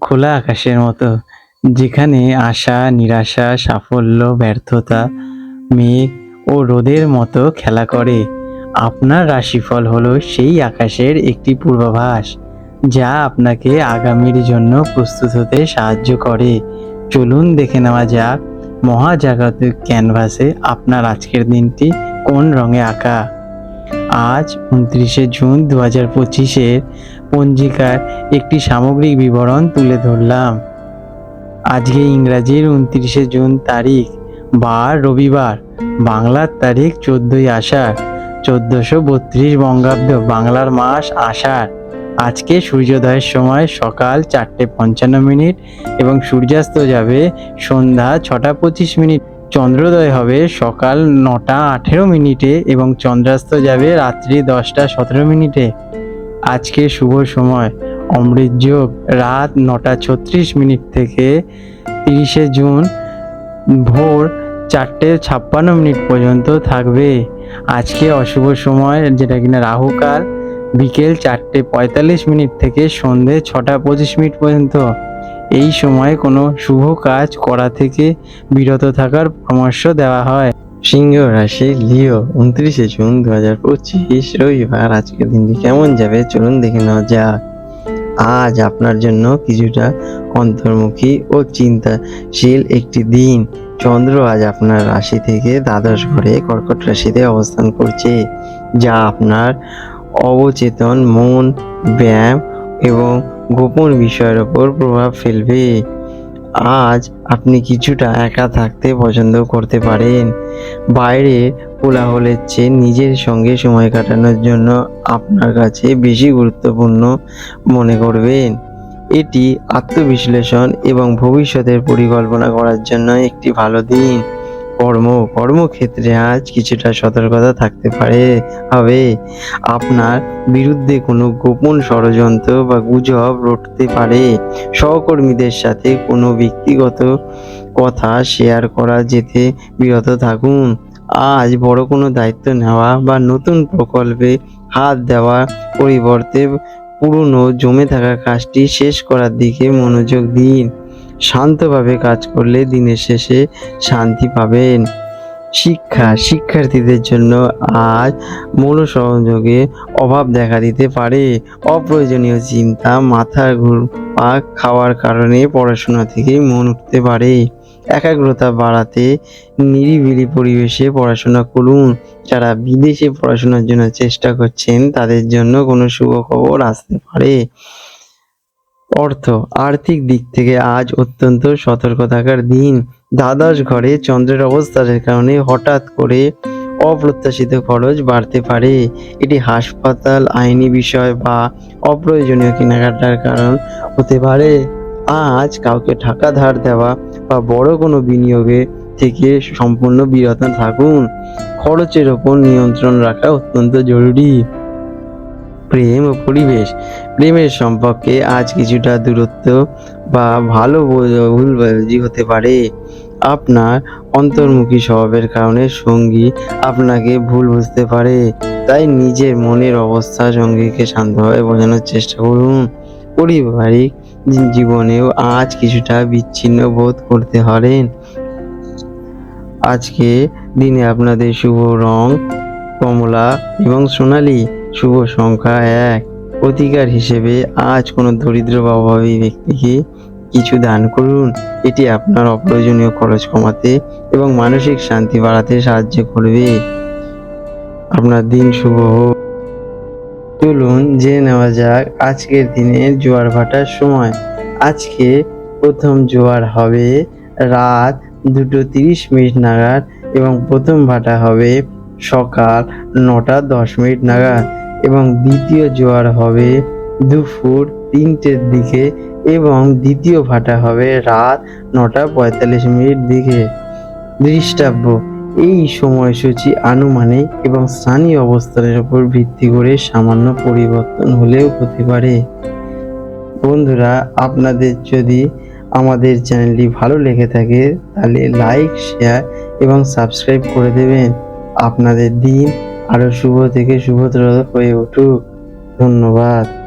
খোলা আকাশের মতো, যেখানে আশা, নিরাশা, সাফল্য, ব্যর্থতা, মেঘ ও রোদের মতো খেলা করে। আপনার রাশিফল হলো সেই আকাশের একটি পূর্বাভাস, যা আপনাকে আগামীর জন্য প্রস্তুত হতে সাহায্য করে। চলুন দেখে নেওয়া যাক, মহাজাগতিক ক্যানভাসে আপনার আজকের দিনটি কোন রঙে আঁকা? আজ উনত্রিশে জুন দু হাজার পঁচিশের পঞ্জিকার একটি সামগ্রিক বিবরণ তুলে ধরলাম। আজকে ইংরাজির উনত্রিশে জুন তারিখ, বার রবিবার, বাংলার তারিখ চোদ্দই আষাঢ়, চোদ্দোশো বত্রিশ বঙ্গাব্দ বাংলার মাস আষাঢ়। আজকে সূর্যোদয়ের সময় সকাল চারটে পঞ্চান্ন মিনিট এবং সূর্যাস্ত যাবে সন্ধ্যা ছটা পঁচিশ মিনিট। চন্দ্রোদয় হবে সকাল নটা আঠেরো মিনিটে এবং চন্দ্রাস্ত যাবে রাত্রি দশটা সতেরো মিনিটে। আজকে শুভ সময়। অমৃত যোগ রাত নটা ছত্রিশ মিনিট থেকে তিরিশে জুন ভোর চারটে ছাপ্পান্ন মিনিট পর্যন্ত থাকবে। আজকে অশুভ সময়, যেটা কিনা রাহুকাল বিকেল চারটে পঁয়তাল্লিশ মিনিট থেকে সন্ধে ছটা পঁচিশ মিনিট পর্যন্ত। এই সময় কোনো শুভ কাজ করা থেকে বিরত থাকার পরামর্শ দেওয়া হয়। সিংহ রাশি লিও, উনত্রিশে জুন দু হাজার পঁচিশ, রবিবার। আজকের দিনটি কেমন যাবে? চলুন দেখে নেওয়া যাক। আজ আপনার জন্য কিছুটা অন্তর্মুখী ও চিন্তাশীল একটি দিন। চন্দ্র আজ আপনার রাশি থেকে দ্বাদশ ঘরে কর্কট রাশিতে অবস্থান করছে, যা আপনার অবচেতন মন, ব্যায়াম এবং গোপন বিষয়ের ওপর প্রভাব ফেলবে। আজ আপনি কিছুটা একা থাকতে পছন্দ করতে পারেন। বাইরে কোলাহলের চেয়ে নিজের সঙ্গে সময় কাটানোর জন্য আপনার কাছে বেশি গুরুত্বপূর্ণ মনে করবেন। এটি আত্মবিশ্লেষণ এবং ভবিষ্যতের পরিকল্পনা করার জন্য একটি ভালো দিন। কর্ম, কর্মক্ষেত্রে আজ কিছুটা সতর্কতা থাকতে পারে। হবে। আপনার বিরুদ্ধে কোনো গোপন ষড়যন্ত্র বা গুজব রটতে পারে। সহকর্মীদের সাথে কোনো ব্যক্তিগত কথা শেয়ার করা যেতে বিরত থাকুন। আজ বড় কোনো দায়িত্ব নেওয়া বা নতুন প্রকল্পে হাত দেওয়ার পরিবর্তে পুরনো জমে থাকা কাজটি শেষ করার দিকে মনোযোগ দিন। শান্তভাবে কাজ করলে দিনের শেষে শান্তি পাবেন। শিক্ষা, শিক্ষার্থীদের জন্য আজ মনোসংযোগে অভাব দেখা দিতে পারে। অপ্রয়োজনীয় চিন্তা, মাথার ঘুরপাক খাওয়ার কারণে পড়াশোনা থেকে মন উঠতে পারে। একাগ্রতা বাড়াতে নিরিবিলি পরিবেশে পড়াশোনা করুন। যারা বিদেশে পড়াশোনার জন্য চেষ্টা করছেন, তাদের জন্য কোনো শুভ খবর আসতে পারে। অর্থ আর্থিক দিক থেকে আজ অত্যন্ত সতর্ক থাকার দিন। দ্বাদশ ঘরে চন্দ্রের অবস্থানের কারণে হঠাৎ করে অপ্রত্যাশিত খরচ বাড়তে পারে। এটি হাসপাতাল, আইনি বিষয় বা অপ্রয়োজনীয় কেনাকাটার কারণ হতে পারে। আজ কাউকে টাকা ধার দেওয়া বা বড় কোনো বিনিয়োগে থেকে সম্পূর্ণ বিরত থাকুন। খরচের ওপর নিয়ন্ত্রণ রাখা অত্যন্ত জরুরি। প্রেম ও পরিবেশ। প্রেমের সম্পর্কে আজ কিছুটা দূরত্ব বা ভালো ভুল হতে পারে। আপনার অন্তর্মুখী স্বভাবের কারণে সঙ্গী আপনাকে ভুল বুঝতে পারে। তাই নিজের মনের অবস্থা সঙ্গীকে শান্তভাবে বোঝানোর চেষ্টা করুন। পারিবারিক জীবনেও আজ কিছুটা বিচ্ছিন্ন বোধ করতে পারেন। আজকে দিনে আপনাদের শুভ রং, কমলা এবং সোনালী। শুভ সংখ্যা এক। প্রতিকার হিসেবে আজ কোনো দরিদ্র বা অভাবী ব্যক্তিকে কিছু দান করুন। এটি আপনার অপ্রয়োজনীয় খরচ কমাতে এবং মানসিক শান্তি বাড়াতে সাহায্য করবে। আপনার দিন শুভ হোক। চলুন জেনে নেওয়া যাক আজকের দিনের জোয়ার ভাটার সময়। আজকে প্রথম জোয়ার হবে রাত দুটো তিরিশ মিনিট নাগাদ এবং প্রথম ভাটা হবে সকাল নটা দশ মিনিট নাগাদ। এবং দ্বিতীয় জোয়ার হবে দুপুর তিনটের দিকে এবং দ্বিতীয় ভাটা হবে রাত নটা পঁয়তাল্লিশ মিনিট দিকে। দৃষ্টাব্য, এই সময়সূচি আনুমানিক এবং স্থানীয় অবস্থানের উপর ভিত্তি করে সামান্য পরিবর্তন হলেও হতে পারে। বন্ধুরা, আপনাদের যদি আমাদের চ্যানেলটি ভালো লেগে থাকে, তাহলে লাইক, শেয়ার এবং সাবস্ক্রাইব করে দেবেন। আপনাদের দিন আরও শুভ থেকে শুভতর হয়ে উঠুক। ধন্যবাদ।